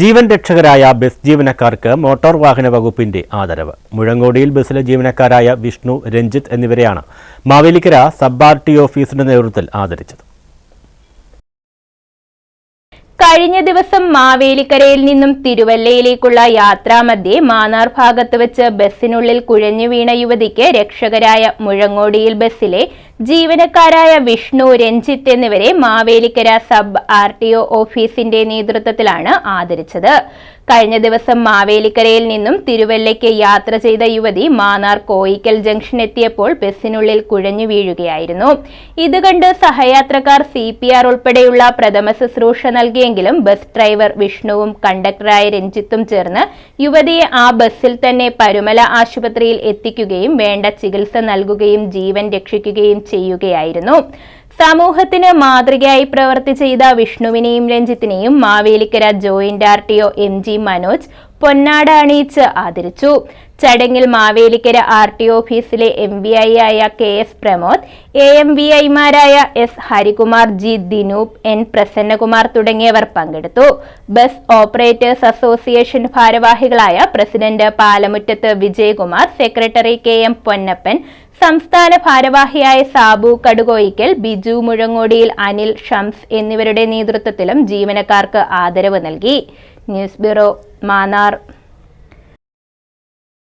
ജീവൻ രക്ഷകരായ bus ജീവനക്കാർക്ക് motor വാഹന വകുപ്പിന്റെ ആദരവ്. മുഴങ്ങോടിയിൽ ബസ്സിലെ ജീവനക്കാരായ വിഷ്ണു രഞ്ജിത്ത് എന്നിവരെയാണ് മാവേലിക്കര സബ് ആർ ടി ഓഫീസിന്റെ നേതൃത്വത്തിൽ ആദരിച്ചത്. കഴിഞ്ഞ ദിവസം മാവേലിക്കരയിൽ നിന്നും തിരുവല്ലയിലേക്കുള്ള യാത്രാമധ്യേ മാന്നാർ ഭാഗത്ത് വെച്ച് ബസ്സിനുള്ളിൽ കുഴഞ്ഞു വീണ യുവതിക്ക് രക്ഷകരായ മുഴങ്ങോടിയിൽ ബസ്സിലെ ജീവനക്കാരായ വിഷ്ണു രഞ്ജിത്ത് എന്നിവരെ Mavelikkara sub R T O ഓഫീസിന്റെ നേതൃത്വത്തിലാണ് ആദരിച്ചത്. കഴിഞ്ഞ ദിവസം മാവേലിക്കരയിൽ നിന്നും തിരുവല്ലയ്ക്ക് യാത്ര ചെയ്ത യുവതി മാന്നാർ കോയിക്കൽ ജംഗ്ഷൻ എത്തിയപ്പോൾ ബസ്സിനുള്ളിൽ കുഴഞ്ഞു വീഴുകയായിരുന്നു. ഇത് കണ്ട് സഹയാത്രക്കാർ സി പി ആർ ഉൾപ്പെടെയുള്ള പ്രഥമ ശുശ്രൂഷ നൽകിയെങ്കിലും ബസ് ഡ്രൈവർ വിഷ്ണുവും കണ്ടക്ടറായ രഞ്ജിത്തും ചേർന്ന് യുവതിയെ ആ ബസ്സിൽ തന്നെ പരുമല ആശുപത്രിയിൽ എത്തിക്കുകയും വേണ്ട ചികിത്സ നൽകുകയും ജീവൻ രക്ഷിക്കുകയും ചെയ്യുകയായിരുന്നു. സമൂഹത്തിന് മാതൃകയായി പ്രവർത്തി ചെയ്ത വിഷ്ണുവിനെയും രഞ്ജിത്തിനെയും Mavelikkara joint R T O M G Manoj പൊന്നാട അണിയിച്ച് ആദരിച്ചു. ചടങ്ങിൽ മാവേലിക്കര ആർ ടി ഓഫീസിലെ എം വി ഐ ആയ K S Pramod A M V ഐമാരായ S Harikumar G Dinoop N Prasannakumar തുടങ്ങിയവർ പങ്കെടുത്തു. ബസ് ഓപ്പറേറ്റേഴ്സ് അസോസിയേഷൻ ഭാരവാഹികളായ president Palamuttathu Vijayakumar secretary K M Ponnappan സംസ്ഥാന ഭാരവാഹിയായ സാബു കടുകോയിക്കൽ ബിജു മുഴങ്ങോടിയിൽ അനിൽ ഷംസ് എന്നിവരുടെ നേതൃത്വത്തിലും ജീവനക്കാർക്ക് ആദരവ് നൽകി. News bureau Mannar